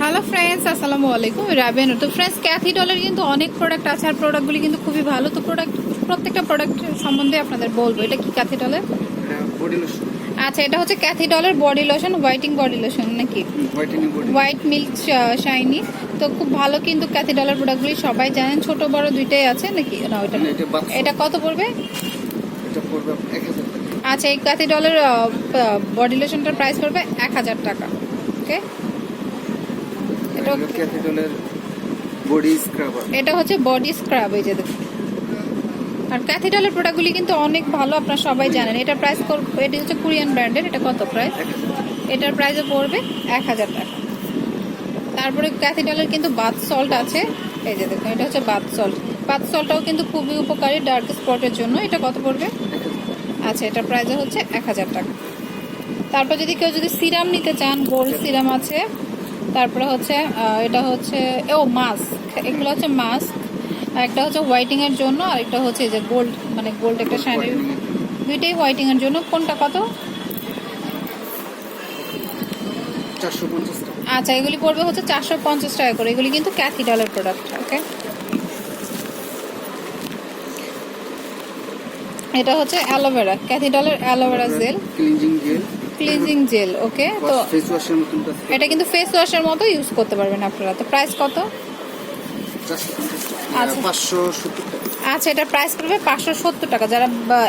Hello friends আসসালামু আলাইকুম রাবেন তো ফ্রেন্ডস ক্যাথি ডলের কিন্তু অনেক প্রোডাক্ট আছে আর প্রোডাক্টগুলি কিন্তু খুবই ভালো। তো প্রোডাক্ট প্রত্যেকটা প্রোডাক্ট সম্বন্ধে আপনাদের বলব। এটা কি ক্যাথি ডলের বডি লোশন আচ্ছা এটা হচ্ছে Kathy ডলের body lotion whitening body lotion নাকি? হোয়াইট মিল্ক শাইনি তো খুব ভালো কিন্তু ক্যাথি ডলার প্রোডাক্টগুলি সবাই জানেন ছোট বড় দুইটাই আছে নাকি? না ওইটা এটা এটা কত পড়বে? এটা পড়বে এক হাজার টাকা। আচ্ছা এই ক্যাথি ডলের বডি লোশনটার প্রাইস পড়বে এক হাজার টাকা। ওকে এটা ক্যাথিডলের বডি স্ক্রাবার এটা হচ্ছে বডি স্ক্রাব এই যে দেখুন। আর ক্যাথিডলের প্রোডাক্টগুলি কিন্তু অনেক ভালো আপনারা সবাই জানেন। এটার প্রাইস এটা হচ্ছে কোরিয়ান ব্র্যান্ডের এটা কত প্রাইস এটার প্রাইসও পড়বে এক হাজার টাকা। তারপরে ক্যাথিডলের কিন্তু বাথ সল্ট আছে। এই যে দেখুন এটা হচ্ছে বাথ সল্ট বাথ সল্টটাও কিন্তু খুবই উপকারী ডার্ক স্পটের জন্য। এটা কত পড়বে? আচ্ছা এটার প্রাইসও হচ্ছে এক হাজার টাকা। তারপর যদি কেউ যদি সিরাম নিতে চান গোল্ড সিরাম আছে। তারপরে হচ্ছে এটা হচ্ছে ও মাস্ক এগুলো হচ্ছে মাস্ক একটা হচ্ছে হোয়াইটিং এর জন্য আর একটা হচ্ছে এই যে গোল্ড মানে গোল্ড একটা শাইনের দুইটাই হোয়াইটিং এর জন্য। কোনটা কত? আচ্ছা এগুলি পড়বে হচ্ছে চারশো পঞ্চাশ টাকা করে। এগুলি কিন্তু ক্যাথিডলের প্রোডাক্ট ওকে এটা হচ্ছে aloe vera ক্যাথিডালের aloe vera gel cleansing gel cleansing gel okay তো ফেস ওয়াশের মতন এটা কিন্তু ফেস ওয়াশের মতো ইউজ করতে পারবেন আপনারা। তো প্রাইস কত? আচ্ছা। পাঁচশো আচ্ছা এটার প্রাইস পড়বে পাঁচশো সত্তর টাকা। যারা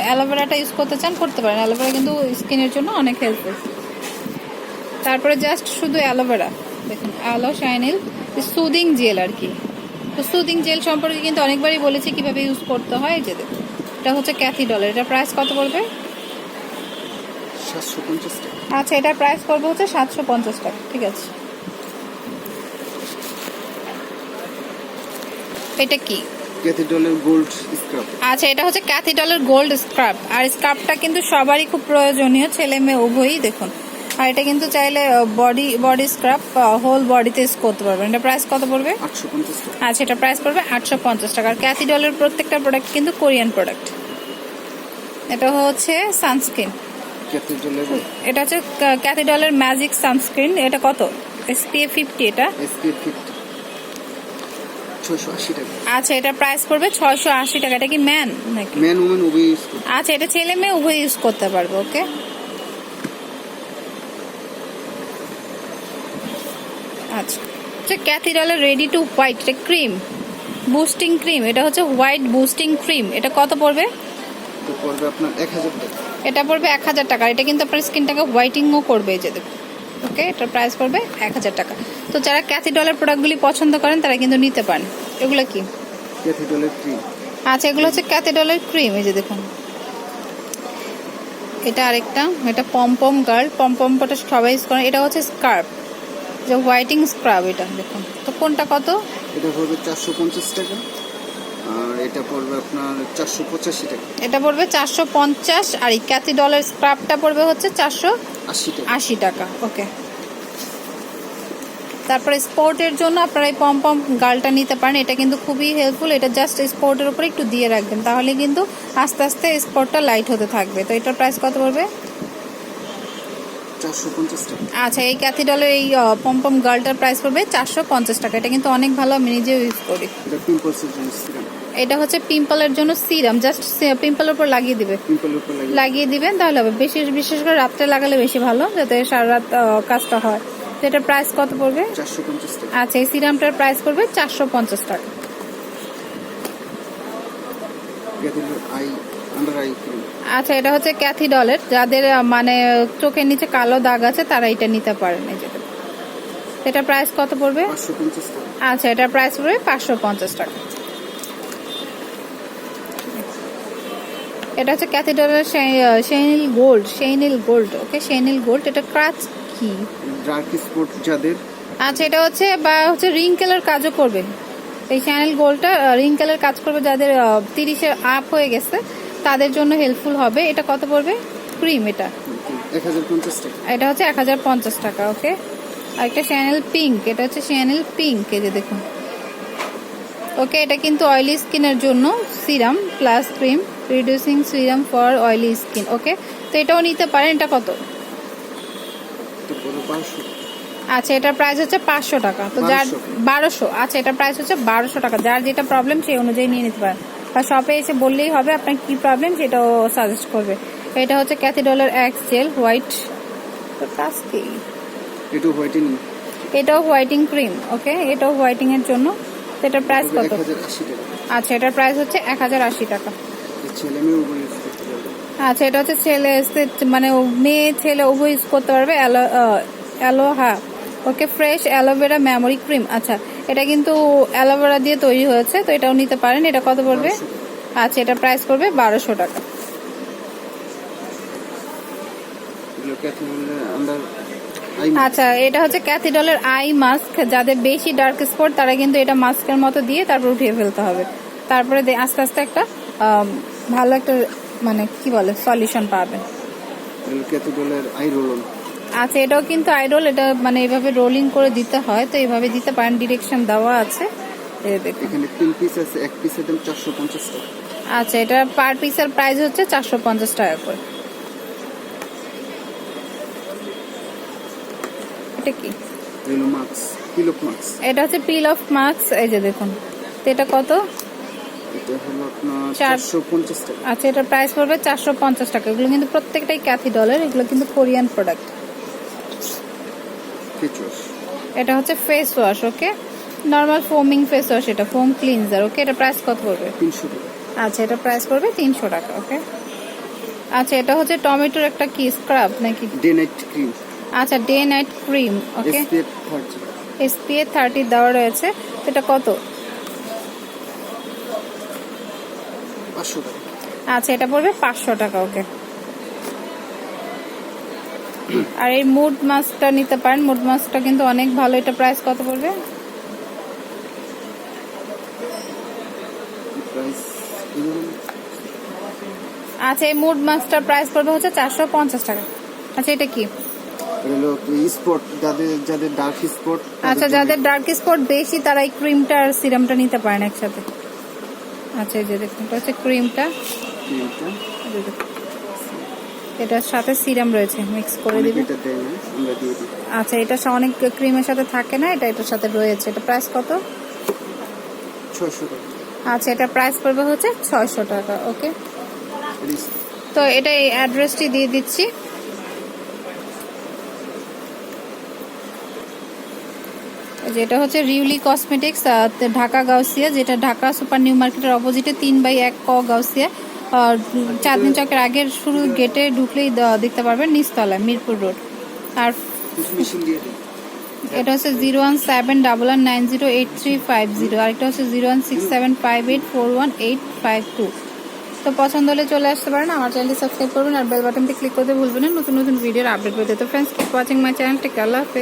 অ্যালোভেরাটা ইউজ করতে চান করতে পারেন। অ্যালোভেরা কিন্তু স্কিনের জন্য অনেক হেল্পফুল তারপরে জাস্ট শুধু অ্যালোভেরা। দেখুন অ্যালো শাইনিল সুদিং জেল আর কি। তো সুদিং জেল সম্পর্কে কিন্তু অনেকবারই বলেছি কীভাবে ইউজ করতে হয়। এই যে দেখুন এটা হচ্ছে ক্যাথিডল এটা প্রাইস কত পড়বে? সাতশো পঞ্চাশ টাকা। আচ্ছা এটার প্রাইস পড়বে হচ্ছে সাতশো পঞ্চাশ টাকা ঠিক আছে। এটা কি? ক্যাথিডলের গোল্ড স্ক্রাব। আচ্ছা এটা হচ্ছে ক্যাথিডলের গোল্ড স্ক্রাব। আর স্ক্রাবটা কিন্তু সবারই খুব প্রয়োজনীয় ছেলে মেয়ে উভয়ই দেখুন। আর এটা কিন্তু চাইলে বডি বডি স্ক্রাব হোল বডিতে ইউজ করতে পারবেন। এটা প্রাইস কত পড়বে? আচ্ছা এটা প্রাইস পড়বে আটশো পঞ্চাশ টাকা। আর ক্যাথিডলের প্রত্যেকটা প্রোডাক্ট কিন্তু কোরিয়ান প্রোডাক্ট এটা হচ্ছে সানস্ক্রিন এটা হচ্ছে ক্যাথিডলের ম্যাজিক সানস্ক্রিন এটা কত? এসপিএফ ফিফটি এটা? এসপিএফ ফিফটি আচ্ছা এটা প্রাইস পড়বে ছয়শো আশি টাকা। এটা কি ম্যান নাকি? ম্যান উমেন উভয় ইউজ আচ্ছা এটা ছেলে মেয়ে উভয় ইউজ করতে পারবে ওকে আচ্ছা হচ্ছে ক্যাথিডলের রেডি টু হোয়াইট এটা ক্রিম বুস্টিং ক্রিম এটা হচ্ছে হোয়াইট বুস্টিং ক্রিম এটা কত পড়বে? পড়বে আপনার এক হাজার টাকা। এটা পড়বে এক হাজার টাকা। এটা কিন্তু আপনার স্কিনটাকে হোয়াইটিংও করবে যে দেখুন। ওকে এটার প্রাইস পড়বে এক হাজার টাকা। তো যারা ক্যাথিডলের প্রোডাক্টগুলি পছন্দ করেন তারা কিন্তু নিতে পারেন। এগুলো কি? ক্যাথিডলের ক্রিম আচ্ছা এগুলো হচ্ছে ক্যাথিডলের ক্রিম এই যে দেখুন। এটা আরেকটা এটা পমপম গার্ল পমপমটা সবাই ইউজ করে। এটা হচ্ছে স্কার্ফ যে হোয়াইটিং স্ক্রাব এটা দেখুন। তো কোনটা কত? এটা পড়বে চারশো পঞ্চাশ টাকা। এটা পড়বে আপনার চারশো পঁচাশি টাকা। এটা পড়বে চারশো পঞ্চাশ আর এই ক্যাথিডলের স্ক্রাবটা পড়বে হচ্ছে চারশো আশি টাকা। ওকে। তারপরে স্পোর্টের জন্য আপনারা এই পমপম গালটা নিতে পারেন এটা কিন্তু খুবই হেল্পফুল এটা জাস্ট স্পোর্টের উপরে একটু দিয়ে রাখবেন তাহলে কিন্তু আস্তে আস্তে স্পোর্টটা লাইট হতে থাকবে। তো এটার প্রাইস কত পড়বে? আচ্ছা এই ক্যাথিডলের এই পমপম গার্লটার প্রাইস পড়বে চারশো পঞ্চাশ টাকা এটা কিন্তু অনেক ভালো আমি নিজেও ইউজ করি। এটা এটা হচ্ছে পিম্পলের জন্য সিরাম জাস্ট পিম্পলের উপর লাগিয়ে দিবে। লাগিয়ে দিবেন তাহলে হবে। বেশি বিশেষ করে রাত্রে লাগালে বেশি ভালো যাতে সারা রাত কাজটা হয়। তো এটার প্রাইস কত পড়বে? আচ্ছা এই সিরামটার প্রাইস পড়বে চারশো পঞ্চাশ টাকা। ক্রিম আচ্ছা এটা হচ্ছে ক্যাথিডলের। যাদের মানে চোখের নিচে কালো দাগ আছে তারা এটা নিতে পারেন এই যে। দেখুন। প্রাইস কত পড়বে? আচ্ছা এটা প্রাইস পড়বে পাঁচশো পঞ্চাশ টাকা। এটা হচ্ছে ক্যাথিডলের শেনিল গোল্ড শেনিল গোল্ড ওকে? শেনিল গোল্ড এটা ক্রাচ কি? ডার্ক স্পট যাদের। আচ্ছা এটা হচ্ছে বা হচ্ছে রিঙ্কেলের কাজও করবে। এই চ্যানেল গোলটা রিঙ্কেলের কাজ করবে যাদের তিরিশের আপ হয়ে গেছে তাদের জন্য হেল্পফুল হবে। এটা কত পড়বে? ক্রিম এটা। এটা হচ্ছে এক হাজার পঞ্চাশ টাকা ওকে? আর একটা চ্যানেল পিঙ্ক এটা হচ্ছে চ্যানেল পিঙ্ক এই যে দেখুন। ওকে এটা কিন্তু অয়েলি স্কিনের জন্য serum plus cream reducing serum for oily skin okay তো এটাও নিতে পারেন এটা কত? আচ্ছা এটার প্রাইস হচ্ছে পাঁচশো টাকা। তো যার বারোশো আচ্ছা এটার প্রাইস হচ্ছে বারোশো টাকা। যার যেটা প্রবলেম সেই অনুযায়ী নিয়ে নিতে পারেন। বা শপে এসে বললেই হবে আপনার কি প্রবলেম সেটাও সাজেস্ট করবে। এটা হচ্ছে ক্যাথিডলের এক্স জেল হোয়াইট কাজ কি? একটু হোয়াইটেনিং এটাও হোয়াইটিং ক্রিম ওকে এটাও হোয়াইটিং এর জন্য। এটার প্রাইস কত? আচ্ছা এটার প্রাইস হচ্ছে এক হাজার আশি টাকা। ছেলে মেয়ে উভয় ইউজ করতে পারবে। আচ্ছা এটা হচ্ছে ছেলে মানে মেয়ে ছেলে উভয় ইউজ করতে পারবে। Aloe- aloha. Okay fresh aloe vera memory cream. আচ্ছা এটা কিন্তু অ্যালোভেরা দিয়ে তৈরি হয়েছে তো এটাও নিতে পারেন। এটা কত পড়বে? আচ্ছা এটা প্রাইস পড়বে বারোশো টাকা। আচ্ছা এটা হচ্ছে ক্যাথিডলের আই মাস্ক যাদের বেশি ডার্ক স্পট তারা কিন্তু এটা মাস্কের মতো দিয়ে তারপর উঠিয়ে ফেলতে হবে। তারপরে আস্তে আস্তে একটা ভালো একটা মানে কি বলে সলিউশন পাবেন ক্যাথিডলের আচ্ছা এটাও কিন্তু আইডল এটা মানে এইভাবে রোলিং করে দিতে হয় তো এইভাবে দিতে পারেন ডিরেকশন দেওয়া আছে। এখানে তিন পিস আছে এক পিসের দাম চারশো পঞ্চাশ টাকা। আচ্ছা এটা পার পিসের প্রাইস হচ্ছে চারশো পঞ্চাশ টাকা করে। এটা কি? মাস্ক মাস্ক এটা হচ্ছে পিল অফ মার্কস এই যে দেখুন। তো এটা কত? আচ্ছা এটার প্রাইস পড়বে চারশো পঞ্চাশ টাকা। এগুলো কিন্তু প্রত্যেকটাই ক্যাথি ডলার এগুলো কিন্তু কোরিয়ান প্রোডাক্ট এটা হচ্ছে face wash okay? Normal foaming face wash এটা ফোম ক্লিনজার ওকে? এটা প্রাইস কত পড়বে? তিনশো আচ্ছা এটা প্রাইস পড়বে তিনশো টাকা ওকে? আচ্ছা এটা হচ্ছে টমেটোর একটা কি স্ক্রাব নাকি? ডে নাইট ক্রিম আচ্ছা day night cream okay? SPA thirty দেওয়া রয়েছে। এটা কত? পাঁচশো টাকা আচ্ছা এটা পড়বে পাঁচশো টাকা ওকে। আর এই মুড মাছটা নিতে পারেন। মুড মাছটা কিন্তু অনেক ভালো। এটা প্রাইস কত পড়বে? আচ্ছা এই মুড মাস্কটার প্রাইস পড়বে হচ্ছে চারশো পঞ্চাশ টাকা। আচ্ছা এটা কি? স্পট যাদের যাদের ডার্ক স্পট আচ্ছা যাদের ডার্ক স্পট বেশি তারা এই ক্রিমটা আর সিরামটা নিতে পারেন একসাথে। আচ্ছা এই যে দেখুন এটা হচ্ছে ক্রিমটা। এটার সাথে সিরাম রয়েছে মিক্স করে দিবেন আচ্ছা এটা অনেক ক্রিমের সাথে থাকে না এটা এটার সাথে রয়েছে। এটা প্রাইস কত? ছয়শো আচ্ছা এটা প্রাইস পড়বে হচ্ছে ছয়শো টাকা ওকে তো এটা এই অ্যাড্রেসটি দিয়ে দিচ্ছি। এই যে এটা হচ্ছে রিউলি কসমেটিক্স ঢাকা গাউসিয়া, যেটা ঢাকা সুপার নিউ মার্কেটের অপোজিটে তিন বাই এক ক গাউসিয়া। চাঁদনি চকের আগের শুরু গেটে ঢুকলেই দেখতে পারবেন নিচতলায়, মিরপুর রোড। আর এটা হচ্ছে zero one seven double one nine zero eight three five zero আরেকটা হচ্ছে zero one six seven five eight four one eight five two. তো পছন্দ হলে চলে আসতে পারেন, আমার চ্যানেলটি সাবস্ক্রাইব করবেন আর বেল বাটনটি ক্লিক করতে ভুলবেন না, নতুন নতুন ভিডিওর আপডেট পেতে তো friends keep watching my channel tech.